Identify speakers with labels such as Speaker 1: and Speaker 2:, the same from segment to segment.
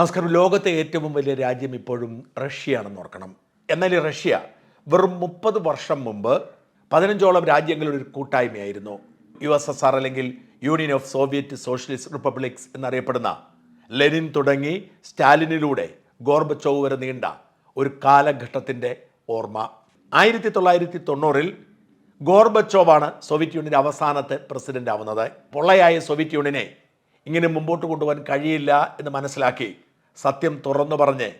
Speaker 1: നമസ്കാരം. ലോകത്തെ ഏറ്റവും വലിയ രാജ്യം ഇപ്പോഴും റഷ്യയാണെന്ന് ഓർക്കണം. എന്നാൽ ഈ റഷ്യ വെറും മുപ്പത് വർഷം മുമ്പ് പതിനഞ്ചോളം രാജ്യങ്ങളുടെ ഒരു കൂട്ടായ്മയായിരുന്നു. യു എസ് എസ് ആർ അല്ലെങ്കിൽ Union of Soviet Socialist Republics എന്നറിയപ്പെടുന്ന ലെനിൻ തുടങ്ങി സ്റ്റാലിനിലൂടെ ഗോർബച്ചോവ് വരെ നീണ്ട ഒരു കാലഘട്ടത്തിന്റെ ഓർമ്മ. ആയിരത്തി തൊള്ളായിരത്തി തൊണ്ണൂറിൽ ഗോർബച്ചോവാണ് സോവിയറ്റ് യൂണിയന്റെ അവസാനത്തെ പ്രസിഡന്റ് ആവുന്നത്. പൊള്ളയായ സോവിയറ്റ് യൂണിയനെ ഇങ്ങനെ മുമ്പോട്ട് കൊണ്ടുപോകാൻ കഴിയില്ല എന്ന് മനസ്സിലാക്കി സത്യം തുറന്നു പറഞ്ഞ്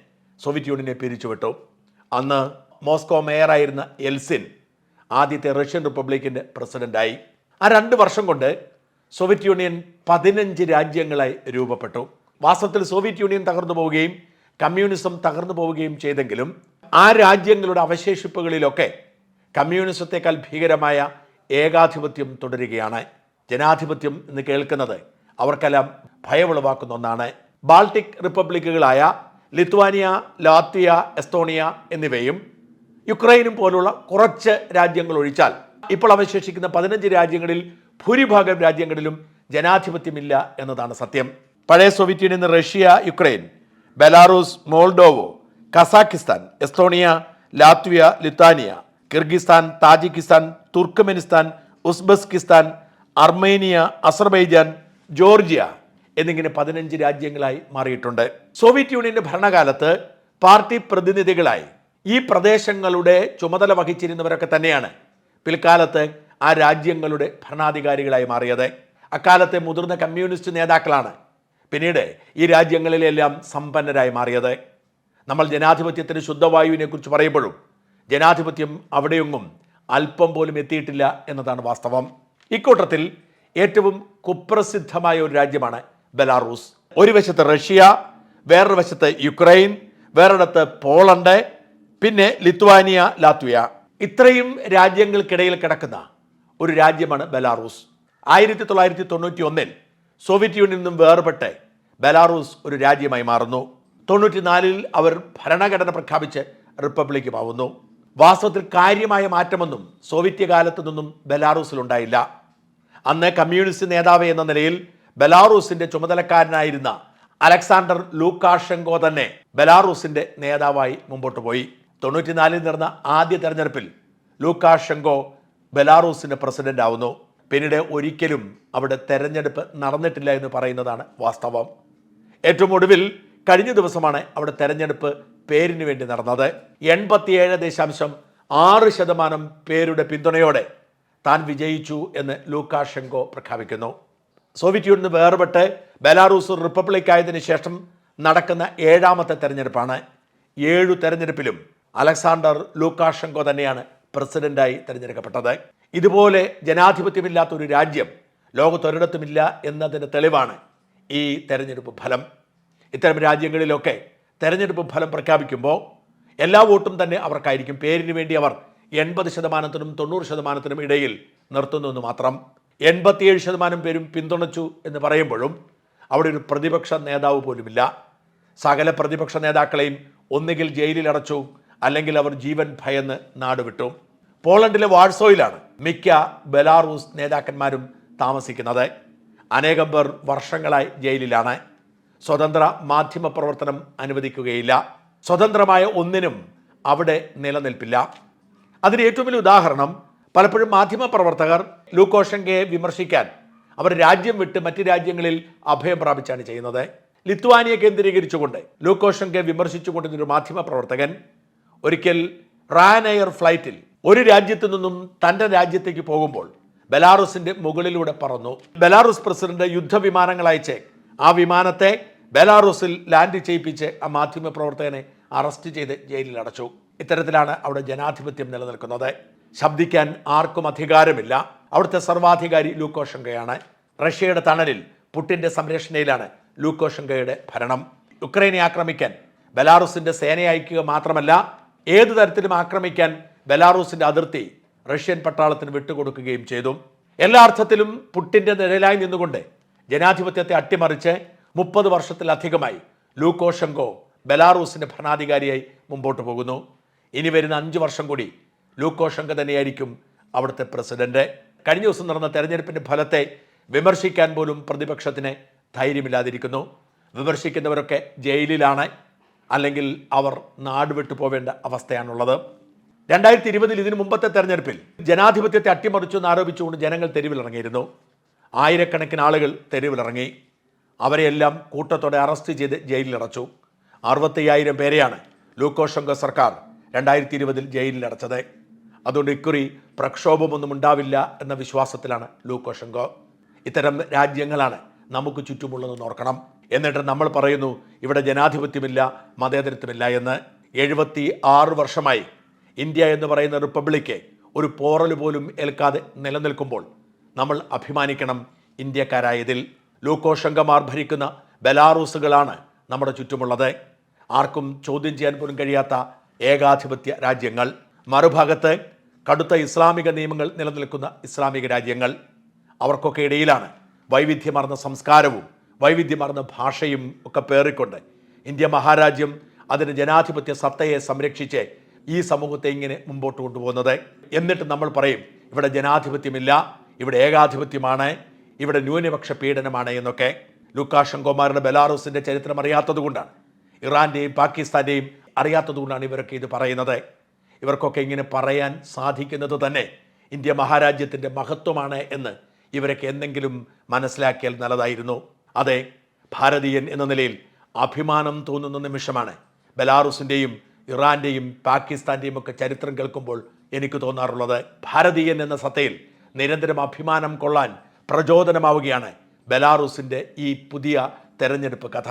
Speaker 1: സോവിയറ്റ് യൂണിയനെ പിരിച്ചുവിട്ടു അന്ന് മോസ്കോ മേയറായിരുന്ന എൽസിൻ ആദ്യത്തെ റഷ്യൻ റിപ്പബ്ലിക്കിന്റെ പ്രസിഡന്റായി ആ രണ്ട് വർഷം കൊണ്ട് സോവിയറ്റ് യൂണിയൻ പതിനഞ്ച് രാജ്യങ്ങളായി രൂപപ്പെട്ടു. വാസ്തവത്തിൽ സോവിയറ്റ് യൂണിയൻ തകർന്നു പോവുകയും കമ്മ്യൂണിസം തകർന്നു പോവുകയും ചെയ്തെങ്കിലും ആ രാജ്യങ്ങളുടെ അവശേഷിപ്പുകളിലൊക്കെ കമ്മ്യൂണിസത്തെക്കാൾ ഭീകരമായ ഏകാധിപത്യം തുടരുകയാണ്. ജനാധിപത്യം എന്ന് കേൾക്കുന്നത് അവർക്കെല്ലാം ഭയമുളവാക്കുന്ന ഒന്നാണ്. ബാൾട്ടിക് റിപ്പബ്ലിക്കുകളായ ലിത്വാനിയ ലാത്വിയ എസ്തോണിയ എന്നിവയും യുക്രൈനും പോലുള്ള കുറച്ച് രാജ്യങ്ങൾ ഒഴിച്ചാൽ ഇപ്പോൾ അവശേഷിക്കുന്ന പതിനഞ്ച് രാജ്യങ്ങളിൽ ഭൂരിഭാഗം രാജ്യങ്ങളിലും ജനാധിപത്യമില്ല എന്നതാണ് സത്യം. പഴയ Soviet Union Russia Ukraine Belarus Moldova Kazakhstan Estonia Latvia Lithuania Kyrgyzstan Tajikistan Turkmenistan Uzbekistan Armenia Azerbaijan Georgia എന്നിങ്ങനെ പതിനഞ്ച് രാജ്യങ്ങളായി മാറിയിട്ടുണ്ട്. സോവിയറ്റ് യൂണിയന്റെ ഭരണകാലത്ത് പാർട്ടി പ്രതിനിധികളായി ഈ പ്രദേശങ്ങളുടെ ചുമതല വഹിച്ചിരുന്നവരൊക്കെ തന്നെയാണ് പിൽക്കാലത്ത് ആ രാജ്യങ്ങളുടെ ഭരണാധികാരികളായി മാറിയത്. അക്കാലത്തെ മുതിർന്ന കമ്മ്യൂണിസ്റ്റ് നേതാക്കളാണ് പിന്നീട് ഈ രാജ്യങ്ങളിലെല്ലാം സമ്പന്നരായി മാറിയത്. നമ്മൾ ജനാധിപത്യത്തിന് ശുദ്ധവായുവിനെ കുറിച്ച് പറയുമ്പോഴും ജനാധിപത്യം അവിടെയൊന്നും അല്പം പോലും എത്തിയിട്ടില്ല എന്നതാണ് വാസ്തവം. ഇക്കൂട്ടത്തിൽ ഏറ്റവും കുപ്രസിദ്ധമായ ഒരു രാജ്യമാണ് ബെലാറൂസ്. ഒരു വശത്ത് റഷ്യ വേറൊരു വശത്ത് യുക്രൈൻ വേറൊരിടത്ത് പോളണ്ട് പിന്നെ ലിത്വാനിയ ലാത്വിയ. ഇത്രയും രാജ്യങ്ങൾക്കിടയിൽ കിടക്കുന്ന ഒരു രാജ്യമാണ് ബെലാറൂസ്. ആയിരത്തി തൊള്ളായിരത്തി തൊണ്ണൂറ്റി ഒന്നിൽ സോവിയറ്റ് യൂണിയനിൽ നിന്നും വേർപെട്ട് ബെലാറൂസ് ഒരു രാജ്യമായി മാറുന്നു. തൊണ്ണൂറ്റിനാലിൽ അവർ ഭരണഘടന പ്രഖ്യാപിച്ച് റിപ്പബ്ലിക്കുമാവുന്നു വാസ്തവത്തിൽ കാര്യമായ മാറ്റമൊന്നും സോവിയറ്റ് കാലത്തു നിന്നും ബെലാറൂസിൽ ഉണ്ടായില്ല അന്ന് കമ്മ്യൂണിസ്റ്റ് നേതാവ് എന്ന നിലയിൽ ബെലാറൂസിന്റെ ചുമതലക്കാരനായിരുന്ന അലക്സാണ്ടർ ലൂക്കാഷെങ്കോ തന്നെ ബെലാറൂസിന്റെ നേതാവായി മുമ്പോട്ട് പോയി. തൊണ്ണൂറ്റിനാലിൽ നടന്ന ആദ്യ തെരഞ്ഞെടുപ്പിൽ ലൂക്കാഷെങ്കോ ബെലാറൂസിന്റെ പ്രസിഡന്റ് ആവുന്നു. പിന്നീട് ഒരിക്കലും അവിടെ തെരഞ്ഞെടുപ്പ് നടന്നിട്ടില്ല എന്ന് പറയുന്നതാണ് വാസ്തവം. ഏറ്റവും ഒടുവിൽ കഴിഞ്ഞ ദിവസമാണ് അവിടെ തെരഞ്ഞെടുപ്പ് പേരിന് വേണ്ടി നടന്നത്. എൺപത്തിയേഴ് ദശാംശം ആറ് ശതമാനം പേരുടെ പിന്തുണയോടെ താൻ വിജയിച്ചു എന്ന് ലൂക്കാഷെങ്കോ പ്രഖ്യാപിക്കുന്നു. സോവിയറ്റ് യൂണിയൻ നിന്ന് വേർപെട്ട് ബെലാറൂസ് റിപ്പബ്ലിക് ആയതിനു ശേഷം നടക്കുന്ന ഏഴാമത്തെ തെരഞ്ഞെടുപ്പാണ്. ഏഴു തെരഞ്ഞെടുപ്പിലും അലക്സാണ്ടർ ലൂക്കാഷെങ്കോ തന്നെയാണ് പ്രസിഡന്റായി തിരഞ്ഞെടുക്കപ്പെട്ടത്. ഇതുപോലെ ജനാധിപത്യമില്ലാത്ത ഒരു രാജ്യം ലോകത്തൊരിടത്തുമില്ല എന്നതിന്റെ തെളിവാണ് ഈ തെരഞ്ഞെടുപ്പ് ഫലം. ഇത്തരം രാജ്യങ്ങളിലൊക്കെ തെരഞ്ഞെടുപ്പ് ഫലം പ്രഖ്യാപിക്കുമ്പോൾ എല്ലാ വോട്ടും തന്നെ അവർക്കായിരിക്കും. പേരിന് വേണ്ടി അവർ എൺപത് ശതമാനത്തിനും തൊണ്ണൂറ് ശതമാനത്തിനും ഇടയിൽ നിർത്തുന്നു മാത്രം. എൺപത്തിയേഴ് ശതമാനം പേരും പിന്തുണച്ചു എന്ന് പറയുമ്പോഴും അവിടെ ഒരു പ്രതിപക്ഷ നേതാവ് പോലുമില്ല. സകല പ്രതിപക്ഷ നേതാക്കളെയും ഒന്നുകിൽ ജയിലിലടച്ചു അല്ലെങ്കിൽ അവർ ജീവൻ ഭയന്ന് നാടുവിട്ടു പോളണ്ടിലെ വാഴ്സോയിലാണ് മിക്ക ബെലാറൂസ് നേതാക്കന്മാരും താമസിക്കുന്നത്. അനേകം പേർ വർഷങ്ങളായി ജയിലിലാണ്. സ്വതന്ത്ര മാധ്യമ പ്രവർത്തനം അനുവദിക്കുകയില്ല. സ്വതന്ത്രമായ ഒന്നിനും അവിടെ നിലനിൽപ്പില്ല. അതിന് ഏറ്റവും വലിയ ഉദാഹരണം പലപ്പോഴും മാധ്യമ പ്രവർത്തകർ ലൂക്കോഷങ്കയെ വിമർശിക്കാൻ അവർ രാജ്യം വിട്ട് മറ്റ് രാജ്യങ്ങളിൽ അഭയം പ്രാപിച്ചാണ് ചെയ്യുന്നത്. ലിത്വാനിയ കേന്ദ്രീകരിച്ചുകൊണ്ട് ലൂക്കോഷങ്കയെ വിമർശിച്ചുകൊണ്ടിരുന്ന ഒരു മാധ്യമ പ്രവർത്തകൻ ഒരിക്കൽ എയർ ഫ്ലൈറ്റിൽ ഒരു രാജ്യത്തു നിന്നും തന്റെ രാജ്യത്തേക്ക് പോകുമ്പോൾ ബെലാറുസിന്റെ മുകളിലൂടെ പറന്നു. ബെലാറുസ് പ്രസിഡന്റ് യുദ്ധവിമാനങ്ങൾ അയച്ച് ആ വിമാനത്തെ ബെലാറൂസിൽ ലാൻഡ് ചെയ്യിപ്പിച്ച് ആ മാധ്യമ പ്രവർത്തകനെ അറസ്റ്റ് ചെയ്ത് ജയിലിൽ അടച്ചു. ഇത്തരത്തിലാണ് അവിടെ ജനാധിപത്യം നിലനിൽക്കുന്നത്. ശബ്ദിക്കാൻ ആർക്കും അധികാരമില്ല. അവിടുത്തെ സർവാധികാരി ലൂക്കോഷങ്കയാണ് റഷ്യയുടെ തണലിൽ പുട്ടിന്റെ സംരക്ഷണയിലാണ് ലൂക്കോഷങ്കയുടെ ഭരണം. യുക്രൈനെ ആക്രമിക്കാൻ ബെലാറൂസിന്റെ സേനയെ അയക്കുക മാത്രമല്ല ഏതു തരത്തിലും ആക്രമിക്കാൻ ബെലാറൂസിന്റെ അതിർത്തി റഷ്യൻ പട്ടാളത്തിന് വിട്ടുകൊടുക്കുകയും ചെയ്തു. എല്ലാ അർത്ഥത്തിലും പുട്ടിന്റെ നിഴലായി നിന്നുകൊണ്ട് ജനാധിപത്യത്തെ അട്ടിമറിച്ച് മുപ്പത് വർഷത്തിലധികമായി ലൂക്കോഷങ്കോ ബെലാറൂസിന്റെ ഭരണാധികാരിയായി മുമ്പോട്ട് പോകുന്നു. ഇനി വരുന്ന അഞ്ച് വർഷം കൂടി ലൂക്കോഷങ്ക തന്നെയായിരിക്കും അവിടുത്തെ പ്രസിഡന്റ്. കഴിഞ്ഞ ദിവസം നടന്ന തെരഞ്ഞെടുപ്പിന്റെ ഫലത്തെ വിമർശിക്കാൻ പോലും പ്രതിപക്ഷത്തിന് ധൈര്യമില്ലാതിരിക്കുന്നു. വിമർശിക്കുന്നവരൊക്കെ ജയിലിലാണ് അല്ലെങ്കിൽ അവർ നാട് വിട്ടു പോവേണ്ട അവസ്ഥയാണുള്ളത്. രണ്ടായിരത്തി ഇരുപതിൽ ഇതിനു മുമ്പത്തെ തെരഞ്ഞെടുപ്പിൽ ജനാധിപത്യത്തെ അട്ടിമറിച്ചു ആരോപിച്ചുകൊണ്ട് ജനങ്ങൾ തെരുവിലിറങ്ങിയിരുന്നു. ആയിരക്കണക്കിന് ആളുകൾ തെരുവിലിറങ്ങി. അവരെയെല്ലാം കൂട്ടത്തോടെ അറസ്റ്റ് ചെയ്ത് ജയിലിലടച്ചു. അറുപത്തയ്യായിരം പേരെയാണ് ലൂക്കോഷങ്ക സർക്കാർ രണ്ടായിരത്തി ഇരുപതിൽ ജയിലിലടച്ചത്. അതുകൊണ്ട് ഇക്കുറി പ്രക്ഷോഭമൊന്നും ഉണ്ടാവില്ല എന്ന വിശ്വാസത്തിലാണ് ലൂക്കോഷങ്കോ ഇത്തരം രാജ്യങ്ങളാണ് നമുക്ക് ചുറ്റുമുള്ളതെന്ന് ഓർക്കണം. എന്നിട്ട് നമ്മൾ പറയുന്നു ഇവിടെ ജനാധിപത്യമില്ല മതേതരത്വമില്ല എന്ന്. എഴുപത്തി ആറ് വർഷമായി ഇന്ത്യ എന്ന് പറയുന്ന റിപ്പബ്ലിക്ക് ഒരു പോറൽ പോലും ഏൽക്കാതെ നിലനിൽക്കുമ്പോൾ നമ്മൾ അഭിമാനിക്കണം ഇന്ത്യക്കാരായതിൽ. ലൂക്കോഷങ്കമാർ ഭരിക്കുന്ന ബലാറൂസുകളാണ് നമ്മുടെ ചുറ്റുമുള്ളത്. ആർക്കും ചോദ്യം ചെയ്യാൻ പോലും കഴിയാത്ത ഏകാധിപത്യ രാജ്യങ്ങൾ. മറുഭാഗത്ത് കടുത്ത ഇസ്ലാമിക നിയമങ്ങൾ നിലനിൽക്കുന്ന ഇസ്ലാമിക രാജ്യങ്ങൾ അവർക്കൊക്കെ ഇടയിലാണ്. വൈവിധ്യമാർന്ന സംസ്കാരവും വൈവിധ്യമാർന്ന ഭാഷയും ഒക്കെ പേറിക്കൊണ്ട് ഇന്ത്യ മഹാരാജ്യം അതിന്റെ ജനാധിപത്യ സത്തയെ സംരക്ഷിച്ച് ഈ സമൂഹത്തെ ഇങ്ങനെ മുമ്പോട്ട് കൊണ്ടുപോകുന്നത്. എന്നിട്ട് നമ്മൾ പറയും ഇവിടെ ജനാധിപത്യമില്ല ഇവിടെ ഏകാധിപത്യമാണ് ഇവിടെ ന്യൂനപക്ഷ പീഡനമാണ് എന്നൊക്കെ. ലുക്കാഷങ്കോമാരുടെ ബെലാറൂസിന്റെ ചരിത്രം അറിയാത്തതുകൊണ്ടാണ് കൊണ്ടാണ് പാകിസ്ഥാന്റെയും അറിയാത്തതുകൊണ്ടാണ് അറിയാത്തത് കൊണ്ടാണ് ഇവരൊക്കെ ഇത് പറയുന്നത്. ഇവർക്കൊക്കെ ഇങ്ങനെ പറയാൻ സാധിക്കുന്നത് തന്നെ ഇന്ത്യ മഹാരാജ്യത്തിന്റെ മഹത്വമാണ് എന്ന് ഇവരൊക്കെ എന്തെങ്കിലും മനസ്സിലാക്കിയാൽ നല്ലതായിരുന്നു. അതെ ഭാരതീയൻ എന്ന നിലയിൽ അഭിമാനം തോന്നുന്ന നിമിഷമാണ്. ബെലാറുസിന്റെയും ഇറാന്റെയും പാകിസ്ഥാന്റെയും ഒക്കെ ചരിത്രം കേൾക്കുമ്പോൾ എനിക്ക് തോന്നാറുള്ളത് ഭാരതീയൻ എന്ന സത്തയിൽ നിരന്തരം അഭിമാനം കൊള്ളാൻ പ്രചോദനമാവുകയാണ് ബലാറൂസിന്റെ ഈ പുതിയ തെരഞ്ഞെടുപ്പ് കഥ.